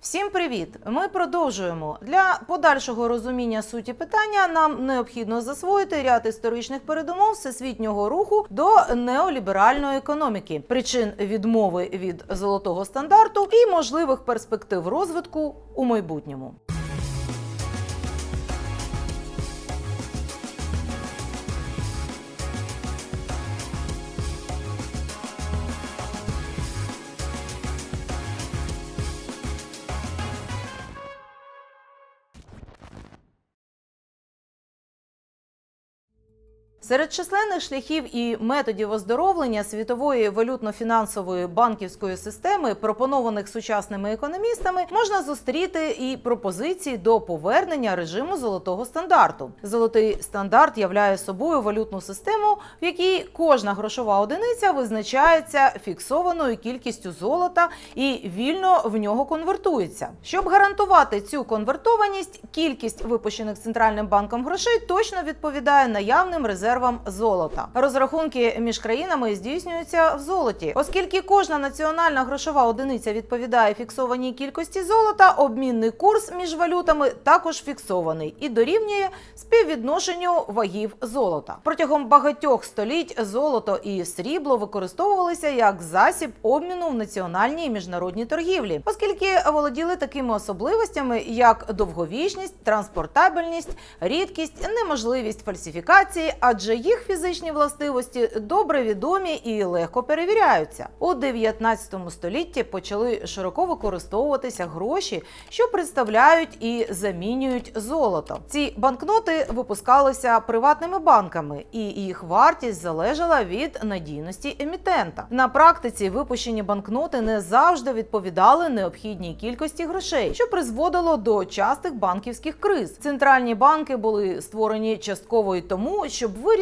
Всім привіт! Ми продовжуємо. Для подальшого розуміння суті питання нам необхідно засвоїти ряд історичних передумов всесвітнього руху до неоліберальної економіки, причин відмови від золотого стандарту і можливих перспектив розвитку у майбутньому. Серед численних шляхів і методів оздоровлення світової валютно-фінансової банківської системи, пропонованих сучасними економістами, можна зустріти і пропозиції до повернення режиму золотого стандарту. Золотий стандарт являє собою валютну систему, в якій кожна грошова одиниця визначається фіксованою кількістю золота і вільно в нього конвертується. Щоб гарантувати цю конвертованість, кількість випущених центральним банком грошей точно відповідає наявним резервам золота. Розрахунки між країнами здійснюються в золоті, оскільки кожна національна грошова одиниця відповідає фіксованій кількості золота. Обмінний курс між валютами також фіксований і дорівнює співвідношенню вагів золота. Протягом багатьох століть золото і срібло використовувалися як засіб обміну в національній і міжнародній торгівлі, оскільки володіли такими особливостями, як довговічність, транспортабельність, рідкість, неможливість фальсифікації, адже їх фізичні властивості добре відомі і легко перевіряються. У 19 столітті почали широко використовуватися гроші, що представляють і замінюють золото. Ці банкноти випускалися приватними банками, і їх вартість залежала від надійності емітента. На практиці випущені банкноти не завжди відповідали необхідній кількості грошей, що призводило до частих банківських криз. Центральні банки були створені частково й тому, щоб вирішити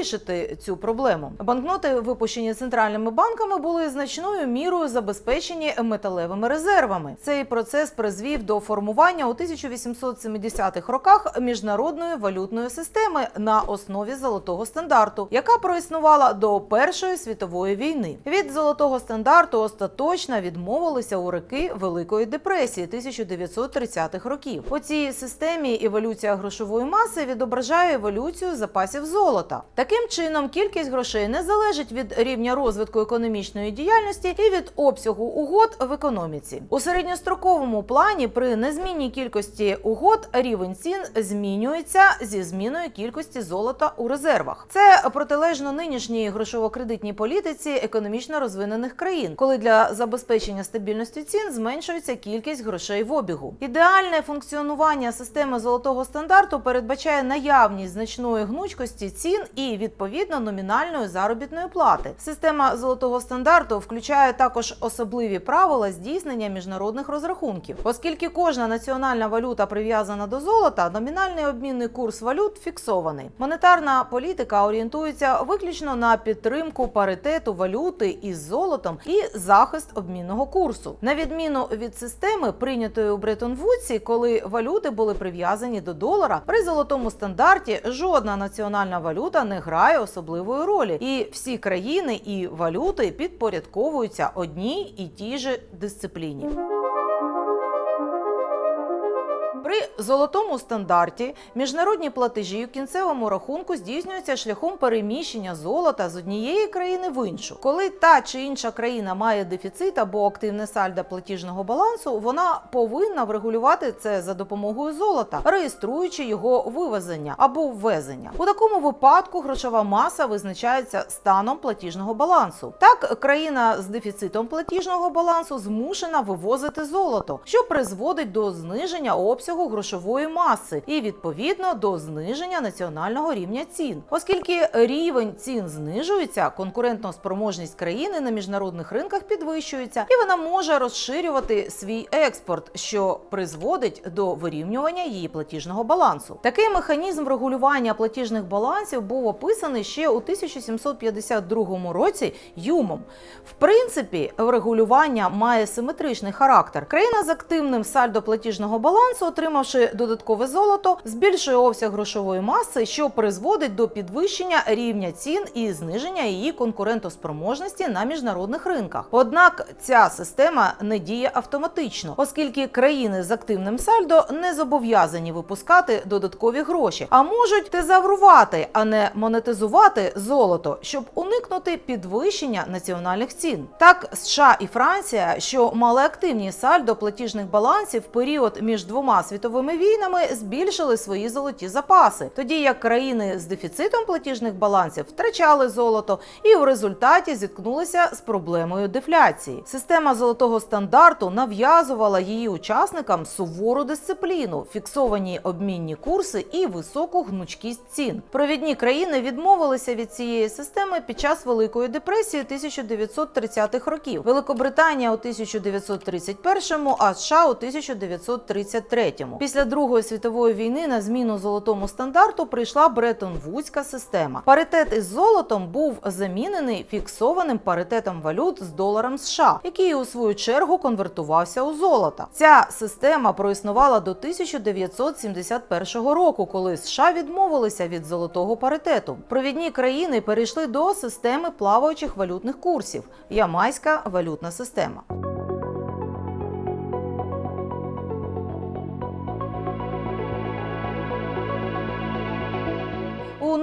цю проблему. Банкноти, випущені центральними банками, були значною мірою забезпечені металевими резервами. Цей процес призвів до формування у 1870-х роках міжнародної валютної системи на основі золотого стандарту, яка проіснувала до Першої світової війни. Від золотого стандарту остаточно відмовилися у роки Великої депресії 1930-х років. У цій системі еволюція грошової маси відображає еволюцію запасів золота. Таким чином, кількість грошей не залежить від рівня розвитку економічної діяльності і від обсягу угод в економіці. У середньостроковому плані при незмінній кількості угод рівень цін змінюється зі зміною кількості золота у резервах. Це протилежно нинішній грошово-кредитній політиці економічно розвинених країн, коли для забезпечення стабільності цін зменшується кількість грошей в обігу. Ідеальне функціонування системи золотого стандарту передбачає наявність значної гнучкості цін і відповідно номінальної заробітної плати. Система золотого стандарту включає також особливі правила здійснення міжнародних розрахунків, оскільки кожна національна валюта прив'язана до золота, номінальний обмінний курс валют фіксований. Монетарна політика орієнтується виключно на підтримку паритету валюти із золотом і захист обмінного курсу, на відміну від системи, прийнятої у Бреттон-Вудсі, коли валюти були прив'язані до долара. При золотому стандарті жодна національна валюта не грає особливої ролі, і всі країни і валюти підпорядковуються одній і тій же дисципліні. При золотому стандарті міжнародні платежі у кінцевому рахунку здійснюються шляхом переміщення золота з однієї країни в іншу. Коли та чи інша країна має дефіцит або активне сальдо платіжного балансу, вона повинна врегулювати це за допомогою золота, реєструючи його вивезення або ввезення. У такому випадку грошова маса визначається станом платіжного балансу. Так, країна з дефіцитом платіжного балансу змушена вивозити золото, що призводить до зниження обсягу грошової маси і відповідно до зниження національного рівня цін, оскільки рівень цін знижується, конкурентна спроможність країни на міжнародних ринках підвищується, і вона може розширювати свій експорт, що призводить до вирівнювання її платіжного балансу. Такий механізм регулювання платіжних балансів був описаний ще у 1752 році Юмом. В принципі, регулювання має симетричний характер. Країна з активним сальдо платіжного балансу отримує отримавши додаткове золото, збільшує обсяг грошової маси, що призводить до підвищення рівня цін і зниження її конкурентоспроможності на міжнародних ринках. Однак ця система не діє автоматично, оскільки країни з активним сальдо не зобов'язані випускати додаткові гроші, а можуть тезаврувати, а не монетизувати золото, щоб уникнути підвищення національних цін. Так, США і Франція, що мали активні сальдо платіжних балансів в період між двома світовими війнами, збільшили свої золоті запаси, тоді як країни з дефіцитом платіжних балансів втрачали золото і в результаті зіткнулися з проблемою дефляції. Система золотого стандарту нав'язувала її учасникам сувору дисципліну, фіксовані обмінні курси і високу гнучкість цін. Провідні країни відмовилися від цієї системи під час Великої депресії 1930-х років. Великобританія у 1931-му, а США у 1933-му. Після Другої світової війни на зміну золотому стандарту прийшла Бреттон-Вудська система. Паритет із золотом був замінений фіксованим паритетом валют з доларом США, який у свою чергу конвертувався у золото. Ця система проіснувала до 1971 року, коли США відмовилися від золотого паритету. Провідні країни перейшли до системи плаваючих валютних курсів Ямайська валютна система.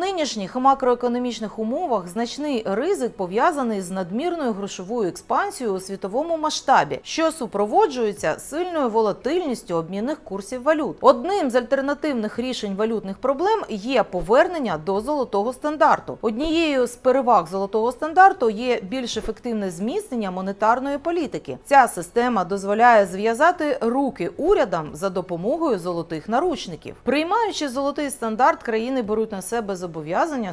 Нинішніх макроекономічних умовах значний ризик пов'язаний з надмірною грошовою експансією у світовому масштабі, що супроводжується сильною волатильністю обмінних курсів валют. Одним з альтернативних рішень валютних проблем є повернення до золотого стандарту. Однією з переваг золотого стандарту є більш ефективне зміцнення монетарної політики. Ця система дозволяє зв'язати руки урядам за допомогою золотих наручників. Приймаючи золотий стандарт, країни беруть на себе зобов'язання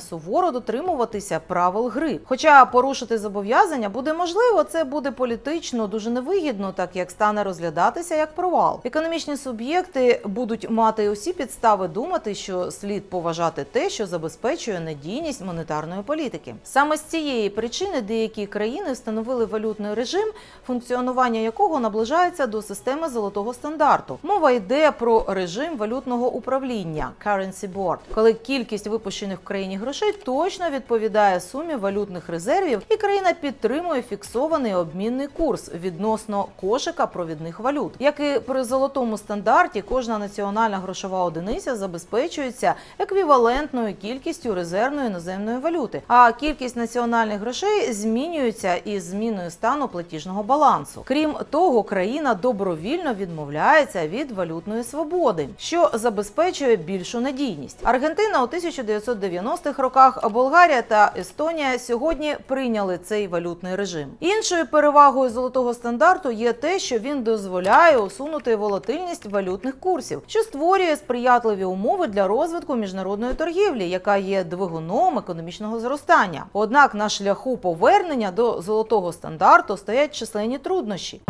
суворо дотримуватися правил гри. Хоча порушити зобов'язання буде можливо, це буде політично дуже невигідно, так як стане розглядатися як провал. Економічні суб'єкти будуть мати усі підстави думати, що слід поважати те, що забезпечує надійність монетарної політики. Саме з цієї причини деякі країни встановили валютний режим, функціонування якого наближається до системи золотого стандарту. Мова йде про режим валютного управління Currency Board, коли кількість випущених в країні грошей точно відповідає сумі валютних резервів, і країна підтримує фіксований обмінний курс відносно кошика провідних валют. Як і при золотому стандарті, кожна національна грошова одиниця забезпечується еквівалентною кількістю резервної іноземної валюти, а кількість національних грошей змінюється із зміною стану платіжного балансу. Крім того, країна добровільно відмовляється від валютної свободи, що забезпечує більшу надійність. Аргентина у 1990-х роках, Болгарія та Естонія сьогодні прийняли цей валютний режим. Іншою перевагою золотого стандарту є те, що він дозволяє усунути волатильність валютних курсів, що створює сприятливі умови для розвитку міжнародної торгівлі, яка є двигуном економічного зростання. Однак на шляху повернення до золотого стандарту стоять численні труднощі.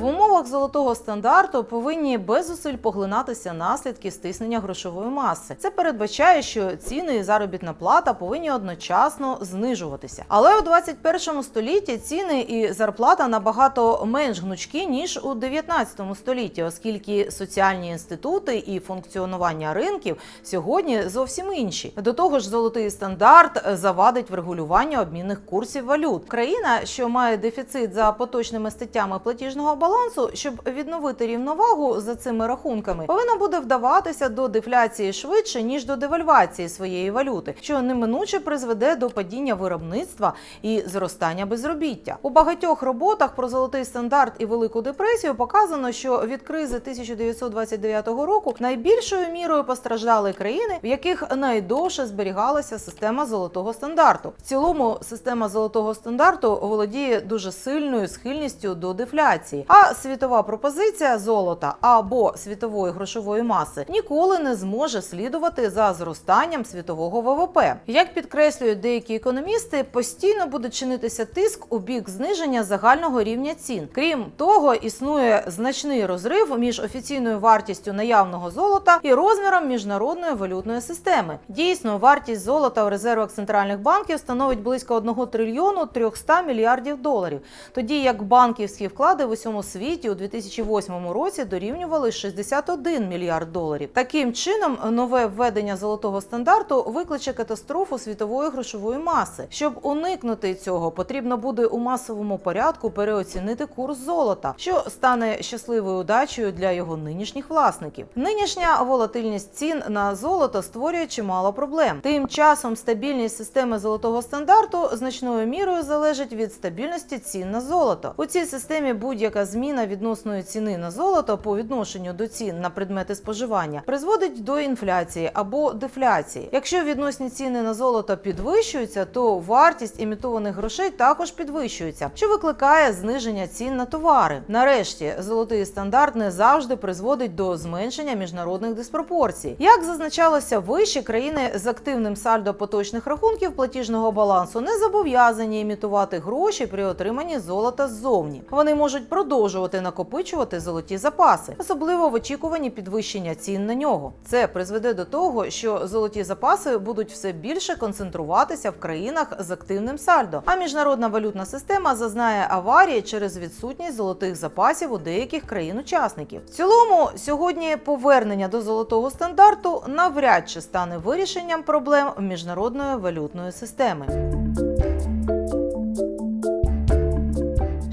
В умовах золотого стандарту повинні без зусиль поглинатися наслідки стиснення грошової маси. Це передбачає, що ціни і заробітна плата повинні одночасно знижуватися. Але у 21 столітті ціни і зарплата набагато менш гнучкі ніж у 19 столітті, оскільки соціальні інститути і функціонування ринків сьогодні зовсім інші. До того ж, золотий стандарт завадить врегулювання обмінних курсів валют. Країна, що має дефіцит за поточними статтями платіжного балансу, щоб відновити рівновагу за цими рахунками, повинна буде вдаватися до дефляції швидше ніж до девальвації своєї валюти, що неминуче призведе до падіння виробництва і зростання безробіття. У багатьох роботах про золотий стандарт і велику депресію показано, що від кризи 1929 року найбільшою мірою постраждали країни, в яких найдовше зберігалася система золотого стандарту. В цілому система золотого стандарту володіє дуже сильною схильністю до дефляції. А світова пропозиція золота або світової грошової маси ніколи не зможе слідувати за зростанням світового ВВП. Як підкреслюють деякі економісти, постійно буде чинитися тиск у бік зниження загального рівня цін. Крім того, існує значний розрив між офіційною вартістю наявного золота і розміром міжнародної валютної системи. Дійсно, вартість золота у резервах центральних банків становить близько 1 трильйону 300 мільярдів доларів, тоді як банківські вклади в усьому світі у 2008 році дорівнювали 61 мільярд доларів. Таким чином, нове введення золотого стандарту викличе катастрофу світової грошової маси. Щоб уникнути цього, потрібно буде у масовому порядку переоцінити курс золота, що стане щасливою удачею для його нинішніх власників. Нинішня волатильність цін на золото створює чимало проблем. Тим часом стабільність системи золотого стандарту значною мірою залежить від стабільності цін на золото. У цій системі будь-яка зміна відносної ціни на золото по відношенню до цін на предмети споживання призводить до інфляції або дефляції. Якщо відносні ціни на золото підвищуються, то вартість імітованих грошей також підвищується, що викликає зниження цін на товари. Нарешті, золотий стандарт не завжди призводить до зменшення міжнародних диспропорцій. Як зазначалося вище, країни з активним сальдо поточних рахунків платіжного балансу не зобов'язані імітувати гроші при отриманні золота ззовні. Вони можуть продовжувати накопичувати золоті запаси, особливо в очікуванні підвищення цін на нього. Це призведе до того, що золоті запаси будуть все більше концентруватися в країнах з активним сальдо, а міжнародна валютна система зазнає аварії через відсутність золотих запасів у деяких країн-учасників. В цілому, сьогодні повернення до золотого стандарту навряд чи стане вирішенням проблем міжнародної валютної системи.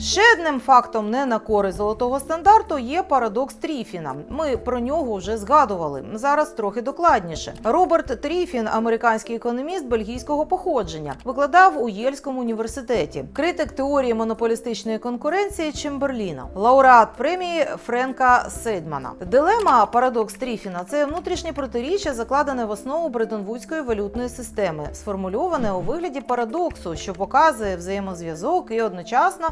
Ще одним фактом не на користь золотого стандарту є парадокс Тріфіна. Ми про нього вже згадували. Зараз трохи докладніше. Роберт Тріфін, американський економіст бельгійського походження, викладав у Єльському університеті, критик теорії монополістичної конкуренції Чемберліна, лауреат премії Френка Сейдмана. Дилема парадокс Тріфіна це внутрішнє протиріччя, закладене в основу Бреттон-Вудської валютної системи, сформульоване у вигляді парадоксу, що показує взаємозв'язок і одночасно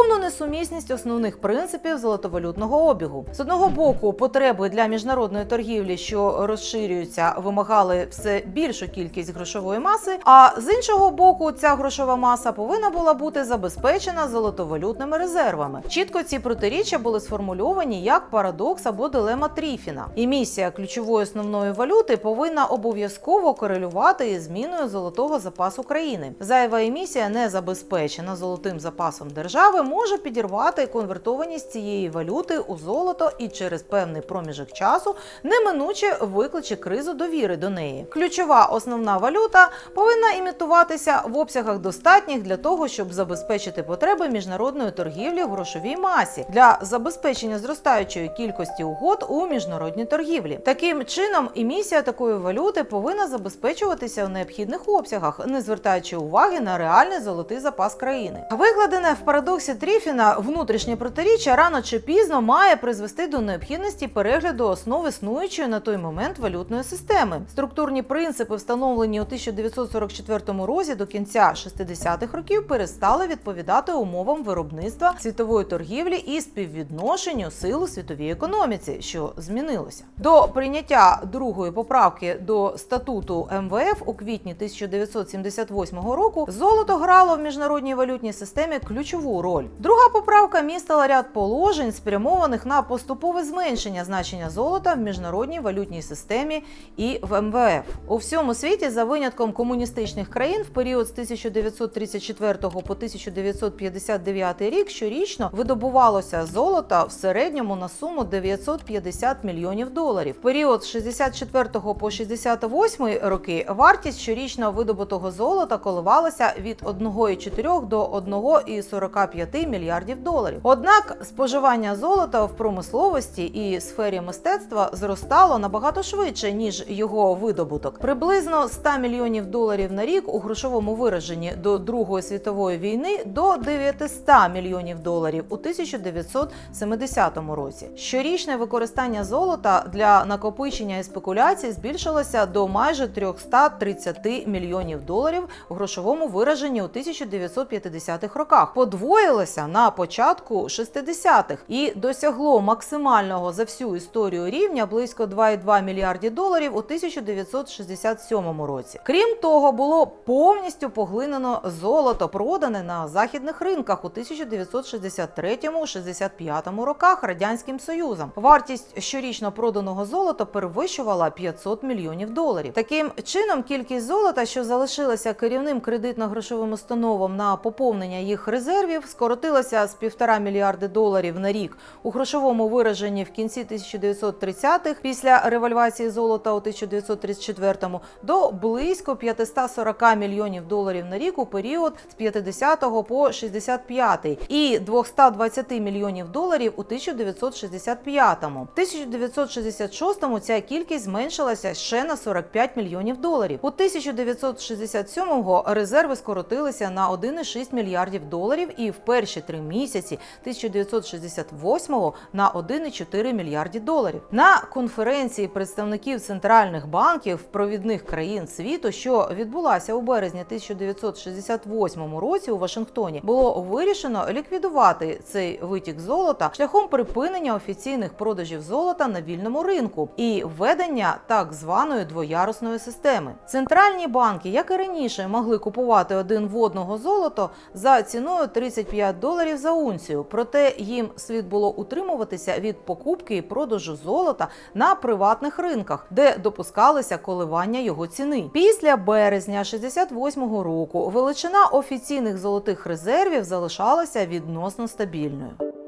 повну несумісність основних принципів золотовалютного обігу. З одного боку, потреби для міжнародної торгівлі, що розширюються, вимагали все більшу кількість грошової маси. А з іншого боку, ця грошова маса повинна була бути забезпечена золотовалютними резервами. Чітко ці протиріччя були сформульовані як парадокс або дилема Тріфіна. І місія ключової основної валюти повинна обов'язково корелювати із зміною золотого запасу країни. Зайва емісія не забезпечена золотим запасом держави може підірвати конвертованість цієї валюти у золото і через певний проміжок часу неминуче викличе кризу довіри до неї. Ключова основна валюта повинна імітуватися в обсягах достатніх для того, щоб забезпечити потреби міжнародної торгівлі в грошовій масі для забезпечення зростаючої кількості угод у міжнародній торгівлі. Таким чином, емісія такої валюти повинна забезпечуватися в необхідних обсягах, не звертаючи уваги на реальний золотий запас країни. Викладене в парадоксі Тріфіна внутрішнє протиріччя рано чи пізно має призвести до необхідності перегляду основ існуючої на той момент валютної системи. Структурні принципи, встановлені у 1944 році до кінця 60-х років, перестали відповідати умовам виробництва світової торгівлі і співвідношенню сил у світовій економіці, що змінилося. До прийняття другої поправки до статуту МВФ у квітні 1978 року золото грало в міжнародній валютній системі ключову роль. Друга поправка містила ряд положень, спрямованих на поступове зменшення значення золота в міжнародній валютній системі і в МВФ. У всьому світі, за винятком комуністичних країн, в період з 1934 по 1959 рік щорічно видобувалося золота в середньому на суму 950 мільйонів доларів. В період з 64 по 68 роки вартість щорічно видобутого золота коливалася від 1,4 до 1,45 мільярдів доларів. Однак споживання золота в промисловості і сфері мистецтва зростало набагато швидше ніж його видобуток. Приблизно 100 мільйонів доларів на рік у грошовому вираженні до Другої світової війни до 900 мільйонів доларів у 1970 році. Щорічне використання золота для накопичення і спекуляцій збільшилося до майже 330 мільйонів доларів у грошовому вираженні у 1950-х роках. Подвоїли з'явилося на початку 60-х і досягло максимального за всю історію рівня близько 2,2 мільярді доларів у 1967 році. Крім того, було повністю поглинено золото, продане на західних ринках у 1963-65 роках радянським союзом. Вартість щорічно проданого золота перевищувала 500 мільйонів доларів. Таким чином, кількість золота, що залишилася керівним кредитно-грошовим установам на поповнення їх резервів, скоротилася з 1,5 мільярди доларів на рік у грошовому вираженні в кінці 1930-х після револьвації золота у 1934-му до близько 540 мільйонів доларів на рік у період з 50 по 65 і 220 мільйонів доларів у 1965-му. В 1966-му ця кількість зменшилася ще на 45 мільйонів доларів. У 1967-го резерви скоротилися на 1,6 мільярдів доларів і в перші три місяці 1968-го на 1,4 мільярді доларів. На конференції представників центральних банків провідних країн світу, що відбулася у березні 1968 році у Вашингтоні, було вирішено ліквідувати цей витік золота шляхом припинення офіційних продажів золота на вільному ринку і введення так званої двоярусної системи. Центральні банки, як і раніше, могли купувати один в одного золото за ціною 35 доларів за унцію. Проте їм слід було утримуватися від покупки і продажу золота на приватних ринках, де допускалися коливання його ціни. Після березня 68-го року величина офіційних золотих резервів залишалася відносно стабільною.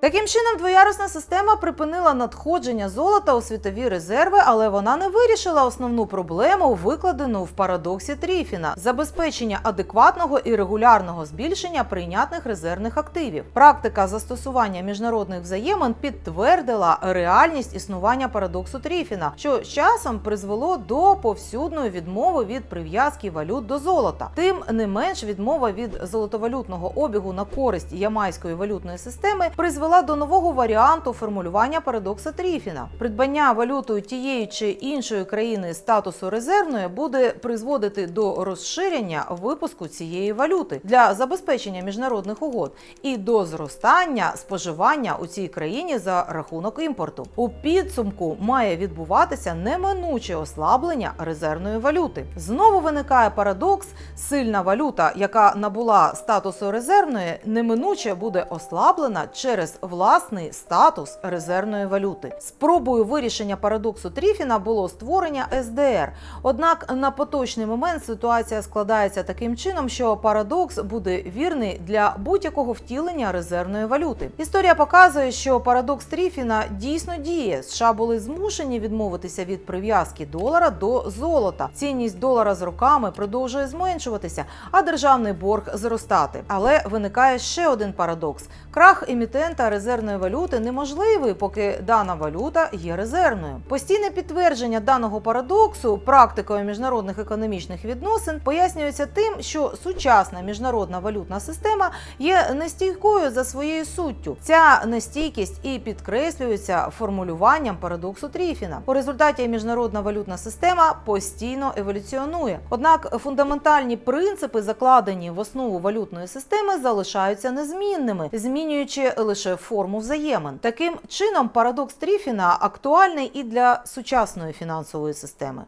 Таким чином, двоярусна система припинила надходження золота у світові резерви, але вона не вирішила основну проблему, викладену в парадоксі Тріфіна забезпечення адекватного і регулярного збільшення прийнятних резервних активів. Практика застосування міжнародних взаємин підтвердила реальність існування парадоксу Тріфіна, що з часом призвело до повсюдної відмови від прив'язки валют до золота. Тим не менш, відмова від золотовалютного обігу на користь ямайської валютної системи призвела до нового варіанту формулювання парадокса Тріфіна. Придбання валютою тієї чи іншої країни статусу резервної буде призводити до розширення випуску цієї валюти для забезпечення міжнародних угод і до зростання споживання у цій країні за рахунок імпорту. У підсумку має відбуватися неминуче ослаблення резервної валюти. Знову виникає парадокс: сильна валюта, яка набула статусу резервної, неминуче буде ослаблена через власний статус резервної валюти. Спробою вирішення парадоксу Тріфіна було створення СДР. Однак на поточний момент ситуація складається таким чином, що парадокс буде вірний для будь-якого втілення резервної валюти. Історія показує, що парадокс Тріфіна дійсно діє. США були змушені відмовитися від прив'язки долара до золота. Цінність долара з роками продовжує зменшуватися, а державний борг зростати. Але виникає ще один парадокс: крах емітента резервної валюти неможливий, поки дана валюта є резервною. Постійне підтвердження даного парадоксу практикою міжнародних економічних відносин пояснюється тим, що сучасна міжнародна валютна система є нестійкою за своєю суттю. Ця нестійкість і підкреслюється формулюванням парадоксу Тріфіна. У результаті міжнародна валютна система постійно еволюціонує. Однак фундаментальні принципи, закладені в основу валютної системи, залишаються незмінними, змінюючи лише форму взаємин. Таким чином, парадокс Тріфіна актуальний і для сучасної фінансової системи.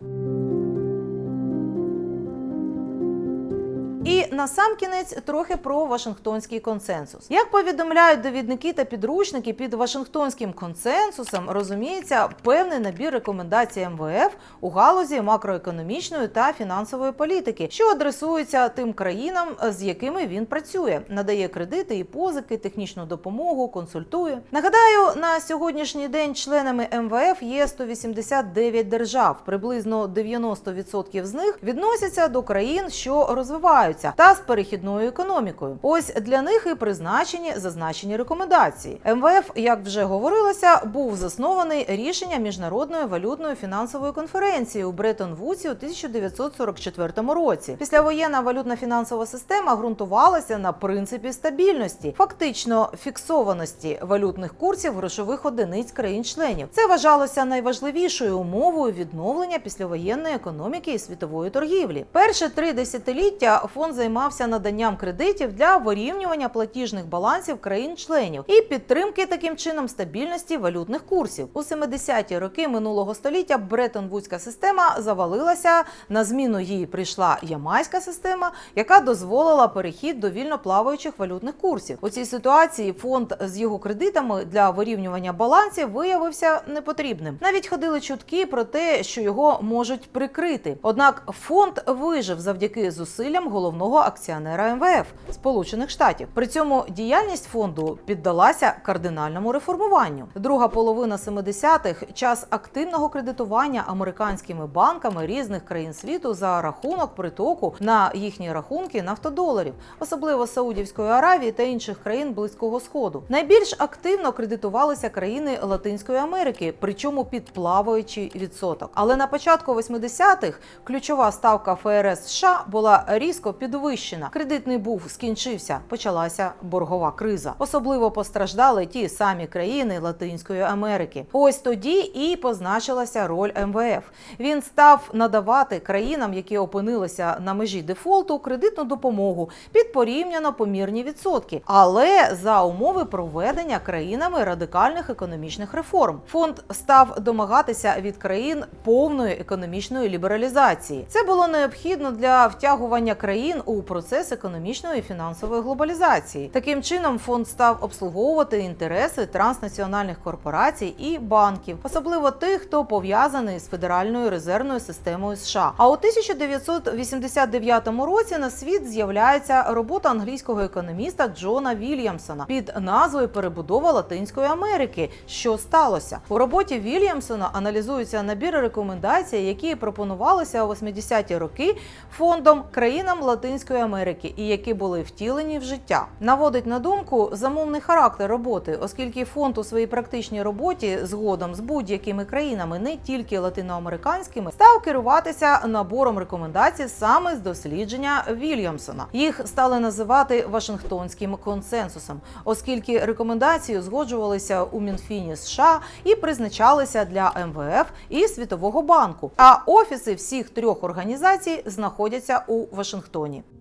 І на сам кінець трохи про Вашингтонський консенсус. Як повідомляють довідники та підручники під Вашингтонським консенсусом, розуміється певний набір рекомендацій МВФ у галузі макроекономічної та фінансової політики, що адресуються тим країнам, з якими він працює, надає кредити і позики, технічну допомогу, консультує. Нагадаю, на сьогоднішній день членами МВФ є 189 держав. Приблизно 90% з них відносяться до країн, що розвиваються розвиваються, та з перехідною економікою. Ось для них і призначені зазначені рекомендації. МВФ, як вже говорилося, був заснований рішенням міжнародної валютної фінансової конференції у Бреттон-Вудсі у 1944 році. Післявоєнна валютна фінансова система ґрунтувалася на принципі стабільності, фактично фіксованості валютних курсів грошових одиниць країн-членів. Це вважалося найважливішою умовою відновлення післявоєнної економіки і світової торгівлі. Перші три десятиліття фонд займався наданням кредитів для вирівнювання платіжних балансів країн-членів і підтримки таким чином стабільності валютних курсів. У 70-ті роки минулого століття Бреттон-Вудська система завалилася. На зміну їй прийшла ямайська система, яка дозволила перехід до вільно плаваючих валютних курсів. У цій ситуації фонд з його кредитами для вирівнювання балансів виявився непотрібним. Навіть ходили чутки про те, що його можуть прикрити. Однак фонд вижив завдяки зусиллям головного акціонера МВФ Сполучених Штатів. При цьому діяльність фонду піддалася кардинальному реформуванню. Друга половина 70-х – час активного кредитування американськими банками різних країн світу за рахунок притоку на їхні рахунки нафтодоларів, особливо Саудівської Аравії та інших країн Близького Сходу. Найбільш активно кредитувалися країни Латинської Америки, причому під плаваючий відсоток. Але на початку 80-х ключова ставка ФРС США була різко підвищена. Кредитний був скінчився, почалася боргова криза. Особливо постраждали ті самі країни Латинської Америки. Ось тоді і позначилася роль МВФ. Він став надавати країнам, які опинилися на межі дефолту, кредитну допомогу під порівняно помірні відсотки, але за умови проведення країнами радикальних економічних реформ. Фонд став домагатися від країн повної економічної лібералізації. Це було необхідно для втягування країн у процес економічної і фінансової глобалізації. Таким чином, фонд став обслуговувати інтереси транснаціональних корпорацій і банків, особливо тих, хто пов'язаний з федеральною резервною системою США. А у 1989 році на світ з'являється робота англійського економіста Джона Вільямсона під назвою Перебудова Латинської Америки. Що сталося у роботі Вільямсона? Аналізується набір рекомендацій, які пропонувалися у 80-ті роки фондом країнам Латинської Америки і які були втілені в життя. Наводить на думку замовний характер роботи, оскільки фонд у своїй практичній роботі згодом з будь-якими країнами, не тільки латиноамериканськими, став керуватися набором рекомендацій саме з дослідження Вільямсона. Їх стали називати Вашингтонським консенсусом, оскільки рекомендації узгоджувалися у Мінфіні США і призначалися для МВФ і Світового банку. А офіси всіх трьох організацій знаходяться у Вашингтоні регіоні.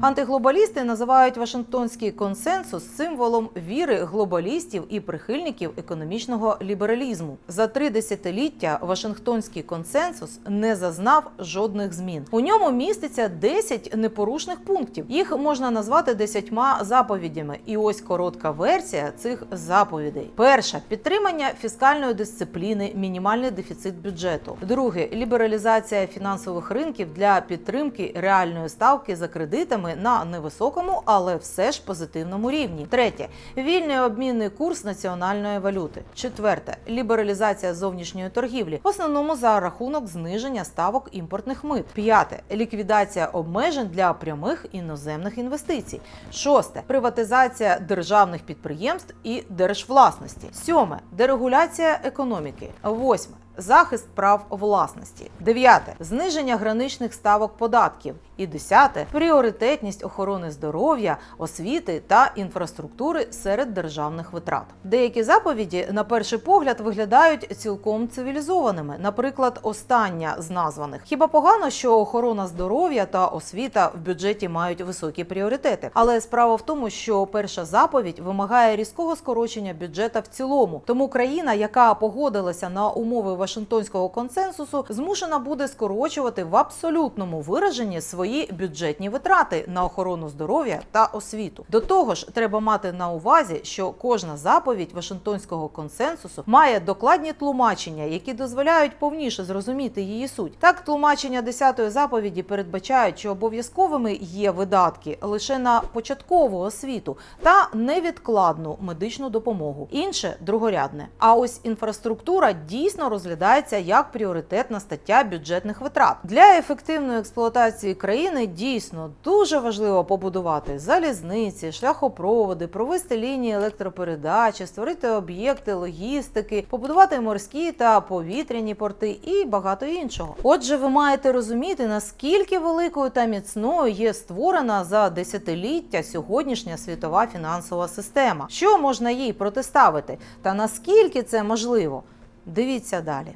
Антиглобалісти називають Вашингтонський консенсус символом віри глобалістів і прихильників економічного лібералізму. За три десятиліття Вашингтонський консенсус не зазнав жодних змін. У ньому міститься 10 непорушних пунктів. Їх можна назвати десятьма заповідями. І ось коротка версія цих заповідей: перша підтримання фіскальної дисципліни, мінімальний дефіцит бюджету. Друге лібералізація фінансових ринків для підтримки реальної ставки за кредитами на невисокому, але все ж позитивному рівні. Третє вільний обмінний курс національної валюти. Четверте лібералізація зовнішньої торгівлі, в основному за рахунок зниження ставок імпортних мит. П'яте ліквідація обмежень для прямих іноземних інвестицій. Шосте приватизація державних підприємств і держвласності. Сьоме дерегуляція економіки. Восьме. Захист прав власності, дев'яте зниження граничних ставок податків, і десяте пріоритетність охорони здоров'я, освіти та інфраструктури серед державних витрат. Деякі заповіді на перший погляд виглядають цілком цивілізованими. Наприклад, остання з названих. Хіба погано, що охорона здоров'я та освіта в бюджеті мають високі пріоритети? Але справа в тому, що перша заповідь вимагає різкого скорочення бюджета в цілому. Тому країна, яка погодилася на умови Вашингтонського консенсусу, змушена буде скорочувати в абсолютному вираженні свої бюджетні витрати на охорону здоров'я та освіту. До того ж, треба мати на увазі, що кожна заповідь Вашингтонського консенсусу має докладні тлумачення, які дозволяють повніше зрозуміти її суть. Так, тлумачення 10-ї заповіді передбачають, що обов'язковими є видатки лише на початкову освіту та невідкладну медичну допомогу. Інше другорядне. А ось інфраструктура дійсно розглядається розглядається як пріоритетна стаття бюджетних витрат. Для ефективної експлуатації країни дійсно дуже важливо побудувати залізниці, шляхопроводи, провести лінії електропередачі, створити об'єкти логістики, побудувати морські та повітряні порти і багато іншого. Отже, ви маєте розуміти, наскільки великою та міцною є створена за десятиліття сьогоднішня світова фінансова система, що можна їй протиставити, та наскільки це можливо. Дивіться далі.